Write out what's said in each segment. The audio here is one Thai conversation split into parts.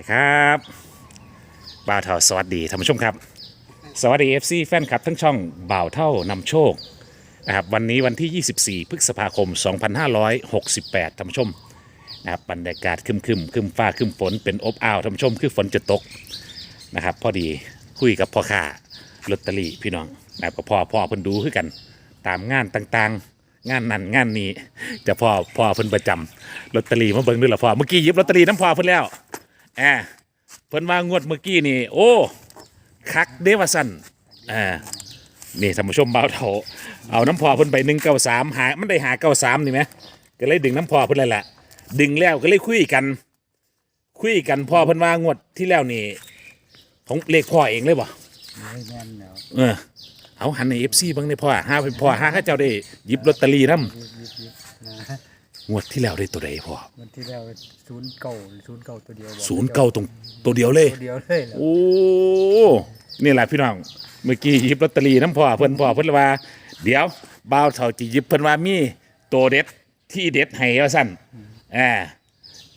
นะครับบ่าวเท่าสวัสดีท่านผู้ชมครับ สวัสดี FC แฟนคลับทั้งช่องบ่าวเท่านำโชคนะครับวันนี้วันที่ 24 พฤษภาคม 2568ท่านผู้ชมนะครับบรรยากาศครึมครึมครึมฟ้าครึมฝนเป็นอบอ้าวท่านผู้ชมคือฝนจะตกนะครับพอดีคุยกับพ่อค้าลอตเตอรี่พี่น้องนะครับก็พ่อพ่อเพิ่นดูคือกันตามงานต่างๆ งานนั้นงานนี้จะพ่อพ่อเพิ่นประจำลอตเตอรี่มาเบิ่งด้วยละพ่อเมื่อกี้หยิบลอตเตอรี่น้ำพ่อเพิ่นแล้ว อบเพิ่นว่างวดเมื่อกี้นี่โอ้คักเดวาสันอ่านี่ท่านผู้ชมเบาเถาเอาน้ำพอเพิ่นไปหนึ่งเก้าสามหามันได้หาเก้าสามนี่ไหมก็เลยดึงน้ำพอเพิ่นเลยแหละดึงแล้วก็เลยคุยกัน คุยกันพ่อเพิ่นว่างวดที่แล้วนี่ของเลขพ่อเองเลยบ่ไม่แม่นแล้วเออเอาหันในเอฟซีบ้างในพ่อห้าพ่อห้าข้าเจ้าได้หยิบลอตเตอรี่น้ยิบยิบยิบนะำ งวดที่แล้วได้ตัวใดพ่อวันที่แล้วศูนย์เก่าศูนย์เก่าตัวเดียวบอกศูนย์เก้าตรงตัวเดียวเลย ตัวเดียวเลยเหรอโอ้นี่แหละพี่น้องเมื่อกี้หยิบลอตเตอรี่น้ำพ่อเพิ่นพ่อเพิ่นว่า เดี๋ยวบ่าวเฒ่าจิหยิบเพิ่นว่ามีตัวเด็ดที่เด็ดให้ว่าซั่นอ่า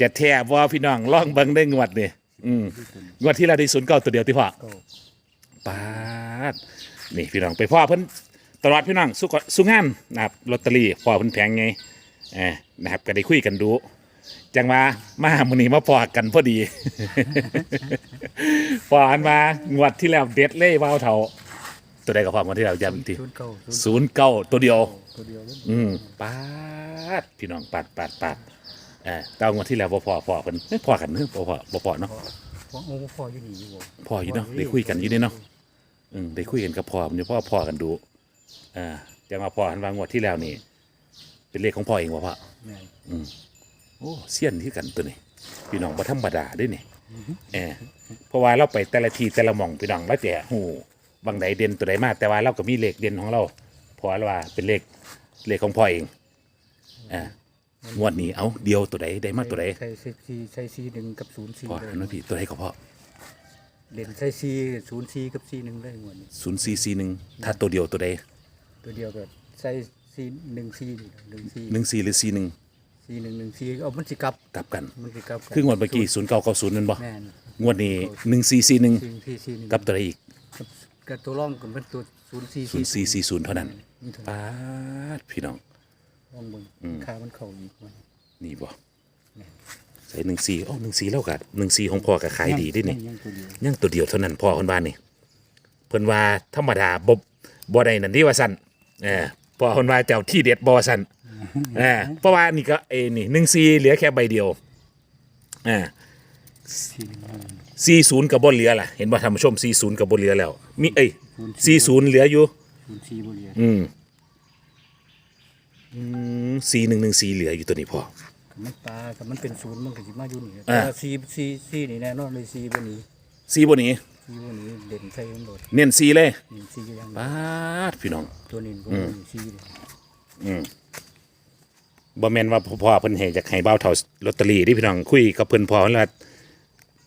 จะแท้บ่พี่น้องลองเบิ่งได้งวดนี่อืมงวดที่เราได้ศูนย์เก้าตัวเดียวที่พ่อเก่าปาดนี่พี่น้องไปพ่อเพิ่นตลอดพี่น้องสุกสุงานนะครับลอตเตอรี่พ่อเพิ่นแพงไง อ่านะครับก็ได้คุยกันดูจังว่ามามื้อนี้มาพอกันพอดี พออันมางวดที่แล้วเด็ดเล่ว้าวเท่าตัวใดก็พองวดที่แล้วย้ำอีกทีศูนย์เก่าศูนย์ศูนย์เก้าตัวเดียว ตัวเดียวเลยอืมปาดพี่น้องปาดปาดปาดเออแต่เอางวดที่แล้วบ่พอพอเพิ่นไม่พอกันเนอะบ่พอบ่พอเนาะเพราะโอ้พ่ออยู่นี่อยู่บ่พออยู่เนาะได้คุยกันอยู่นี่เนาะ อืมได้คุยกันกับพ่อมันพ่อพ่อกันดูอ่าจะมาพ่อหันวางงวดที่แล้วนี่ เป็นเลขของพ่อเองวะพ่อแม่นโอ้เสี้ยนที่กันตัวนี้พี่น้องบ่ธรรมดาเด้วยนี่เออเพราะว่าเราไปแต่ละทีแต่ละหม่องพี่น้องแล้วแต่หูบางใดเด่นตัวใดมากแต่ว่าเราก็มีเลขเด่นของเราพอแล้วว่าเป็นเลขเลขของพ่อเองอ่างวดนี้เอาเดียวตัวใดได้มากตัวใดใส่ใส่ซีใส่ซีหนึ่งกับศูนย์ซีพ่อเลยหันมาพี่ตัวใดก็พ่อเด่นใส่ซีศูนย์ซีกับซีหนึ่งเลยงวดนี้ศูนย์สี่สี่หนึ่งถ้าตัวเดียวตัวใดตัวเดียวก็ใส่ ซีหนึ่งซีนี่หนึ่งซีหนึ่งสี่หรือสี่หนึ่งซีหนึ่งหนึ่งซีเอามันสิกลับกลับกัน มันสิกลับคืองวดเมื่อกี้ศูนย์เก้าเก้าศูนย์นั่นบ่แม่นงวดนี้หนึ่งสี่สี่หนึ่งซีซีซีหนึ่งกับตัวใดอีกกับกับตัวร่องกับเป็นตัวศูนย์ซีศูนย์สี่สี่ศูนย์เท่านั้นนี่เท่านั้นป้าดพี่น้อง ลองเบิ่งค่ามันเข้าอีกมัน นี่บ่ใส่หนึ่งสี่โอ้หนึ่งสี่แล้วกัดหนึ่งสี่ของพ่อก็ขายดีด้วยนี่ ยังตัวเดียวยังตัวเดียวเท่านั้นพ่อคนบ้านนี่เพิ่นว่าธรรมดาบ่บ่ได้นั่นที่ว่าสั่นเออ พ่อคนว่าเจ้าที่เด็ดบ่ว่าสั่นเออเพราะว่านี่ก็เอ้นี่หนึ่งสี่เหลือแค่ใบเดียวอ่าซีหนึ่งสี่ศูนย์กับ่เหลือล่ะเห็นบ่ท่านผู้ชมสี่ศูนย์กับ่เหลือแล้ว มีเอ้ยสี่ศูนย์เหลืออยู่ศูนย์ซีบุรีอืมอืมสี่หนึ่งหนึ่งสี่เหลืออยู่ตัวนี้พ่อกับมันปลากับมันเป็นศูนย์มันก็สิมาอยู่นี่อ่าแต่ซีซีซีนี่แน่นอนเลยซีบนี้สี่บนนี้ ซีบนี้เด่นใส่มันโดดเน้นสี่เลยนี่ซีอยู่อยังป้าดพี่น้อง ตัวนี้ก็มีซีเลยบ่แม่นว่าพ่อเพิ่นให้จากให้เบ้าเท่าลอตเตอรี่ที่พี่น้องคุยกับเพิ่นพ่อว่า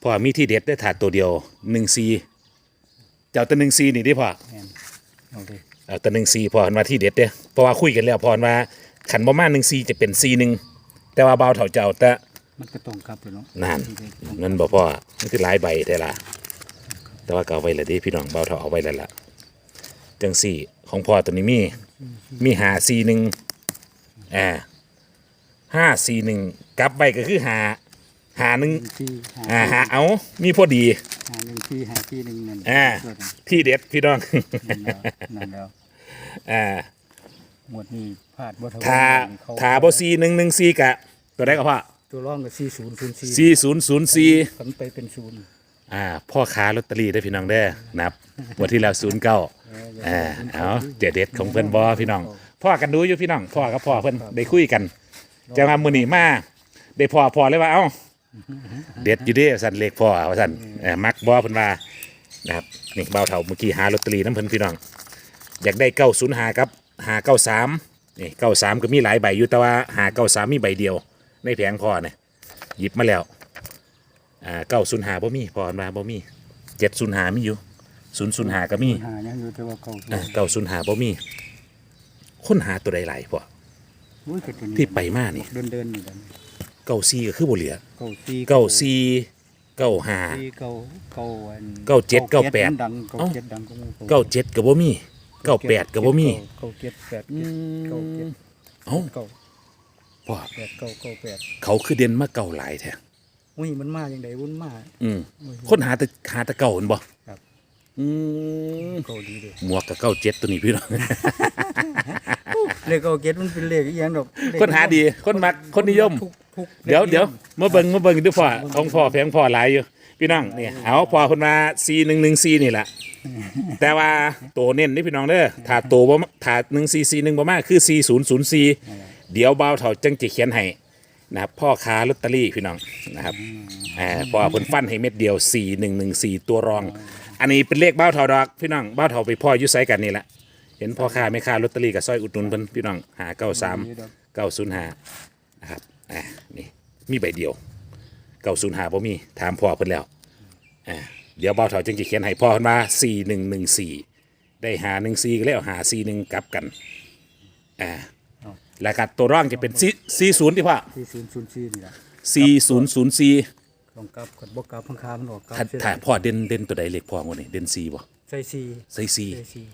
พ่อมีที่เด็ดได้ถาดตัวเดียวหนึ่งสี่เจ้าตัวหนึ่งสี่นี่ดิพ่อแม่นเอาเลยเอาตัวหนึ่งสี่พ่อเห็นว่าที่เด็ดเด้เพราะว่าคุยกันแล้วพ่อว่าขันบ่มาหนึ่งสี่จะเป็นสี่หนึ่งแต่ว่าเบ้าเท่าเจ้าแต่มันก็ต้องกลับเลยเนาะนั่นซีเลยต้องนั่นบ่พ่อมันคือหลายใบแต่ละ แต่ว่าก็เอาไว้ละเดิพี่น้องเบ้าเท่าเอาไว้แล้วล่ะจังสี่ของพ่อตัวนี้มี มีหาสี่หนึ่งอ่าห้าสี่หนึ่งกลับไปก็คือหาหาหนึ่งซีหาอ่าหาเอามีพอดี หาหนึ่งซีหาซีหนึ่งนั่นอ่าตัวนั้นที่เด็ดพี่น้อง นั่นแล้วนั่นแล้วอ่าหมดนี้พลาดบ่เท่าทาเขาทาบซีหนึ่งหนึ่งซีกะ ตัวได้ก็พ่อตัวร่องกับซีศูนย์ศูนย์ซีซีศูนย์ศูนย์ซีขันไปเป็นศูนย์ อ่าพ่อค้าลอตเตอรี่ได้อพี่น้องได้อนับวันที่แล้วศูนย์เก้าอ่าเอาเจเด็ดของเพื่อนบอพี่น้องพ่อกันดูอยู่พี่น้องพ่อกับพ่อเพื่อนได้คุยกันจะมามือหนีมาได้พ่อพ่อเลยว่าเอ้าเด็ดอยู่เดิสันเลขพ่อว่าสันเอ่อมักบอเพิ่นว่านะครับนี่เบาเถาเมื่อกี้หาลอตเตอรี่น้ำเพิ่นพี่น้อง อยากได้เก้าศูนย์หาครับหาเก้าสามนี่เก้าสามก็มีหลายใบอยู่แต่ว่าหาเก้าสามมีใบเดียว ในแผงพ่อเนี่ยหยิบมาแล้ว อ่าเก้าศูนย์หาบ่มีพอมาบ่มีเจ็ดศูนย์หามีอยู่ศูนย์ศูนย์หาก็มีหายังอยู่แต่ว่าเก่าตัวเก้าศูนย์หาบ่มีค้นหาตัวใดหลายพ่อโอ้ยก็ตัวนี้ที่ไปมานี่เดินเดินๆนี่กันเก้าซีก็คือบ่เหลือเก่าซีเก้าซีเก้าห้าซีเก้าเก้าอันเก้าเจ็ดเก้าแปดมันดังเก้าเอ้าเจ็ดดังก็มูเก้าเจ็ดกับบ่มีเก้าแปดกับบ่มี เก้าเจ็ดแปดเจ็ดเก้าเจ็ดเอ้าเก้าพ่อแปดเก้าเก้าแปดเขาคือเด่นมาเก่าหลายแท้ อุ้ยมันมาอย่างไดวุ่นมาอืมอุ้ย คนหาแต่หาแต่เก่าเห็นบ่ครับ อืมเก้าดีเลยหมวกกับเก้าเจ็ดตัวนี้พี่น้อง เลขเก้าเจ็ดมันเป็นเลขอีหยังดอกเลขคนหาดีคนมักคนนิยม ทุกทุกเดี๋ยวลขนิเดี๋ยวมมาเบิ่งมาเบิ่งดูพ่อของพ่อแพงพ่อหลายอยู่ พี่น้องนี่เอาพ่อคนมาซีหนึ่งหนึ่งซีนี่แหละแต่ว่าตัวเน้นนี่พี่น้องเด้อถ้าตัวบ่มาถ้าหนึ่งซีซีหนึ่งบ่มากคือซีศูนย์ศูนย์ซีเดี๋ยวเบาเท่าจังจะเขียนให้ นะครับพ่อค้าลอตเตอรี่พี่น้องนะครับอ่าพ่อเพิ่นฟันให้เม็ดเดียวสี่หนึ่งหนึ่งสี่ตัวรอง อันนี้เป็นเลขเบ้าเท่าดอกพี่น้องเบ้าเท่าไปพ่ออยุไซกันนี่แหละเห็นพ่อค้าแม่ค้าลอตเตอรี่กับซอยอุดหนุนเพิ่นพี่น้องหาเก้าสามเก้าศูนย์ห้านะครับอ่านี่มีใบเดียวเก้าศูนย์หาบ่มีถามพ่อเพิ่นแล้วอ่าเดี๋ยวเบาเถาจึงจะเขียนให้พ่อเพิ่นมาสี่หนึ่งหนึ่งสี่ได้หาหนึ่งสี่ก็แล้วหาสี่หนึ่งกลับกันอ่า แล้วก็ตัวร่องจะเป็นสี่สี่ศูนย์ที่พ่อที่ศูนย์ศูนย์สี่นี่แหละสี่ศูนย์ศูนย์สี่ลองกลับกับบกกลับพังคามันออกกลับถ้าเสียถ้าพ่อเด่นเด่นตัวใดเลขพ่อหมดนี่เด่นสี่บ่ใส่สี่ใส่สี่ใส่สี่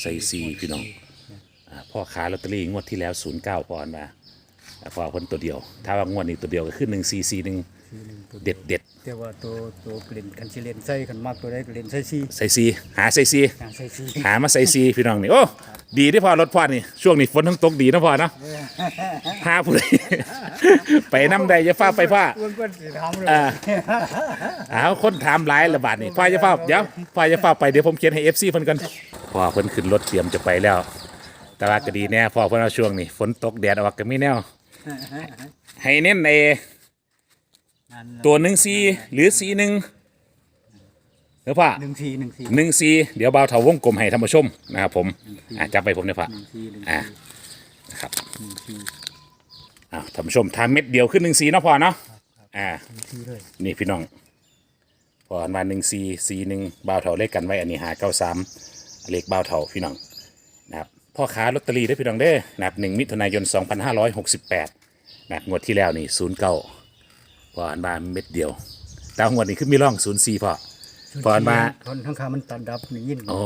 ใส่สี่พี่น้องอ่าพ่อค้าลอตเตอรี่งวดที่แล้วศูนย์เก้าพอนมาอ่าพ่อเพิ่นตัวเดียว ถ้าว่างวดนี้ตัวเดียวก็ขึ้นหนึ่งสี่สี่หนึ่งสี่หนึ่งตัวเด็ดเด็ดแต่ว่าตัวตัวเปลี่ยนคันสิเลนใส่คันมากตัวใดก็เลนใส่สี่ใส่สี่หาใส่สี่อ่าใส่สี่หามาใส่ซีพี่น้องนี่โอ้ ดีที่พอรถพ่อนี่ ช่วงนี้ฝนทั้งตกดีนะพ่อเนาะหาผู้ใด ไปน้ำใดจะฟ้าไปฟ้าอ้วนก็สิถามเลย อ่า เอาคนถามหลายระบาดนี่พ่อจะฟ้าเดี๋ยวพ่อจะฟ้าไปเดี๋ยวผมเขียนให้เอฟซีเพิ่นกันพ่อเพิ่นขึ้นรถเตรียมจะไปแล้ว แต่ว่าก็ดีแน่พ่อเพิ่นเอาช่วงนี้ฝนตกแดดออกก็มีแนว ให้เน้นในนั่นตัวหนึ่งซีหรือซีหนึ่ง เดี๋ยวพ่อหนึ่งสี่หนึ่งสี่หนึ่งซีเดี๋ยวเบาเถาวงกลมให้ท่านผู้ชมนะครับผมอะจับไปผมเนี่ยพ่อหนึ่งสี่หนึ่งอ่าสี่นะครับหนึ่งสี่อ้าวท่านผู้ชมทำเม็ดเดียวขึ้นหนึ่งสีเนาะพอเนาะอ่าหนึ่งสี่เลยนี่พี่น้องพออันมาหนึ่งสีสีหนึ่งบ่าวเถาเลขกันไว้อันนี้หาเก้าสามเลขบ่าวเถาพี่น้องนะครับพ่อค้าลอตเตอรี่ได้อพี่น้องเด้อนะครับหนึ่งมิถุนายนสองพันห้าร้อยหกสิบแปดนะครับงวดที่แล้วนี่ศูนย์เก้าพออันมาเม็ดเดียวแต่งวดนี้ขึ้นมีร่องศูนย์สี่พอ พอมาทนทั้งคามันตัดดับนี่ยินโอ้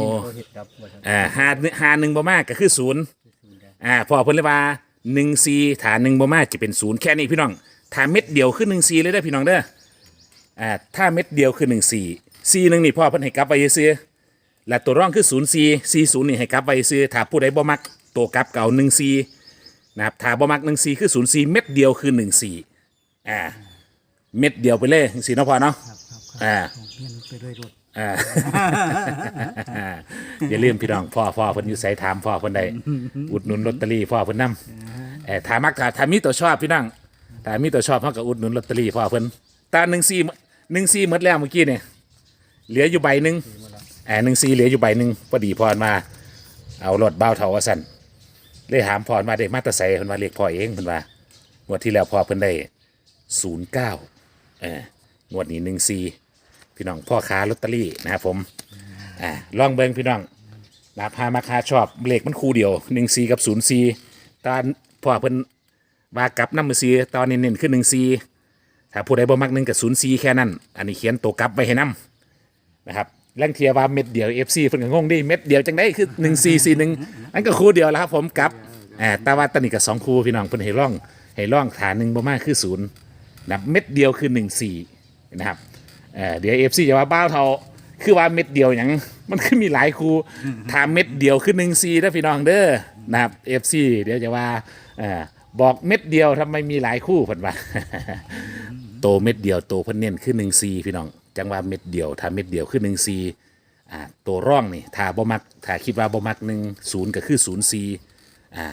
ยินเขาเห็ดดับว่าซั่นอ่าหาหาหนึ่งบ่มากก็คือศูนย์อ่าพอเพิ่นเลยว่าหนึ่งซีฐานหนึ่งบ่มาจะเป็นศูนย์แค่นี้พี่น้องถ้าเม็ดเดียวคือหนึ่งซีเลยได้อพี่น้องเด้ออ่าถ้าเม็ดเดียวคือหนึ่งซีซีหนึ่งนี่พ่อเพิ่นให้กลับไปซื้อและตัวร่องคือศูนย์ซีซีศูนย์นี่ให้กลับไปซื้อถ้าผู้ใดบ่มักตัวกลับเก่าหนึ่งซีนะครับถ้าบ่มักหนึ่งซีคือศูนย์ซีเม็ดเดียวคือหนึ่งซีอ่าเม็ดเดียวไปเลยจังซี่เนาะพ่อเนาะ ครับครับครับอ่าเพี้ยนไปเลยรถอ่า อย่าลืมพี่น้องพ่อพ่อเพิ่นอยู่ไสถามพ่อเพิ่นได้อุดหนุนลอตเตอรี่พ่อเพิ่นนํเออถ้ามักถ้าถ้ามีตัวชอบพี่น้องถ้ามีตัวชอบเฮาก็อุดหนุนลอตเตอรี่พ่อเพิ่นแตา14 14หมดแล้วเมื่อกี้เนี่ยเหลืออยู่ใบหนึงเออ14เหลืออยู่ใบหนึงพอดีพรมา เอารถเบ้าเท่าว่าซั่นเลยถามพรมาได้มาแตะไสเพิ่นว่าเรียกพ่อเองเพิ่นว่างวดที่แล้วพ่อเพิ่นได้09เอองวดนี้14 พี่น้องพ่อค้าลอตเตอรี่นะครับผมอ่าลองเบิ้งพี่น้องราคามาคาชอบเลขมันคู่เดียวหนึ่งซีกับศูนย์ซีตอนพ่อเพิ่นว่ากลับน้ำมือซีตอนเน้นๆขึ้นหนึ่งซีถ้าผู้ใดบ่มักหนึ่งกับศูนย์ซีแค่นั้น อันนี้เขียนตัวกลับไว้ให้นํนะครับแรงเทียว่าเม็ดเดียวเอฟซีเพิ่นก็งงดิเม็ดเดียวจังได้คือหนึ่งซีซีหนึ่งอันก็คู่เดียวแล้วครับผมกลับอ่าแต่ว่าตอนนี้กับสองคู่พี่น้องเพิ่นให้ร่องให้ร่องฐานหนึ่งบ่มากคือศูนย์นะครับเม็ดเดียวคือหนึ่งสี่นะครับ เออเดี๋ยวเอฟซีจะว่าบ้าวเทาคือว่าเม็ดเดียวอย่างมันคือมีหลายคูถามเม็ดเดียวคือหนึ่งซีนะพี่น้องเด้อนะครับเอฟซีเดี๋ยวจะว่าเออบอกเม็ดเดียวทำไมมีหลายคู่เพิ่นว่า โตเม็ดเดียวโตเพิ่นเน้นคือหนึ่งซีพี่น้องจังว่าเม็ดเดียวถ้าเม็ดเดียวคือหนึ่งซีอ่าตัวร่องนี่ถ้าบ่มักถ้าคิดว่าบ่มักหนึ่งศูนย์ก็คือศูนย์ซีอ่า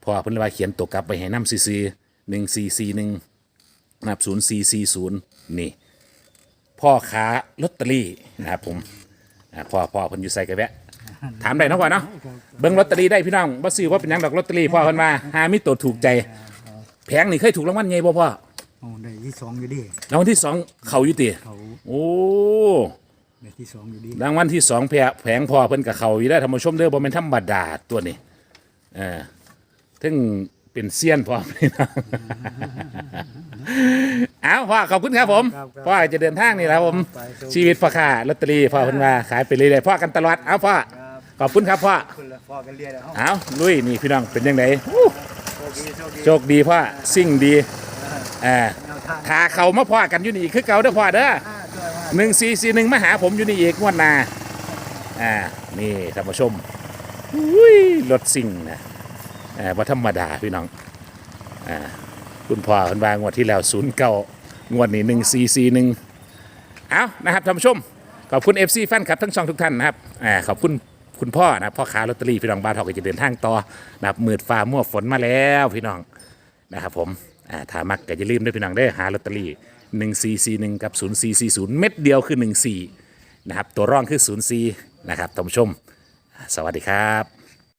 เพอเพิ่นเลยว่าเขียนตัวกลับไปให้น้ำซีๆหนึ่งซีซีหนึ่งนับศูนย์ซีซีศูนย์นี่ พ่อค้าลอตเตอรี่นะครับผมอ่าพ่อพ่อเพิ่นอยู่ใส่กระแวะ ถามได้เนาะพ่อเนาะเบิ่งลอตเตอรี่ได้พี่น้องบ่ซื้อว่าเป็นหยังดอกลอตเตอรี่พ่อเพิ่นมาหามีตัวถูกใจ แผงนี่เคยถูกรางวัลใหญ่บ่พ่อโอ้ได้ที่สองอยู่ดิรางวัลที่สองเข้าอยู่ติเขาโอ้ได้ที่สองอยู่ดิรางวัลที่สองแผงแผงพ่อเพิ่นก็เข้าอยู่ได้อท่านผู้ชมเด้อบ่แม่นธรรมดาตัวนี้เออถึง เป็นเซียนพ่อพี่น้องเอาพ่อขอบคุณครับผมครับครับพ่อจะเดินทางนี่แหละครับผม ไปโชคดีชีวิตพ่อค้าลอตเตอรี่พ่อเพิ่นว่าขายไปเรื่อยๆพ่อกันตลอดเอาพ่อครับขอบคุณครับพ่อคุณละพอกันเรียนแล้วเอาลุยนี่พี่น้องเป็นยังไงโชคดีโชคดีโชคดีพ่อสิ่งดีอ่าแนวทางขาเขามาพ่อกันอยู่นี่คือเก่าเด้อพ่อเด้ออ่าช่วยมากหนึ่งสี่สี่หนึ่งมาหาผมอยู่นี่อีกงวดหนาอ่านี่ท่านผู้ชมอุ้ยรถสิ่งนะอ่า ว่าธรรมดาพี่น้องอคุณพ่อคุณบางวดที่แล้วศูนย์เก้างวดนี้หนึ่งสี่สี่หนึ่งเอานะครับท่านผู้ชม ขอบคุณ FC แฟนคลับทั้งช่องทุกท่านนะครับอ่าขอบคุณคุณพ่อนะพ่อค้าลอตเตอรี่พี่น้องบ้านทองก็จะเดินทางต่อนะครับมืดฟ้ามั่วฝนมาแล้วพี่น้องนะครับผมอ่าถามักก็อย่าลืมด้วยพี่น้องได้หาลอตเตอรี่หนึ่งสี่สี่หนึ่งกับศูนย์สี่สี่ศูนย์เม็ดเดียวคือหนึ่งสี่นะครับตัวร่องคือศูนย์สี่นะครับท่านผู้ชม สวัสดีครับ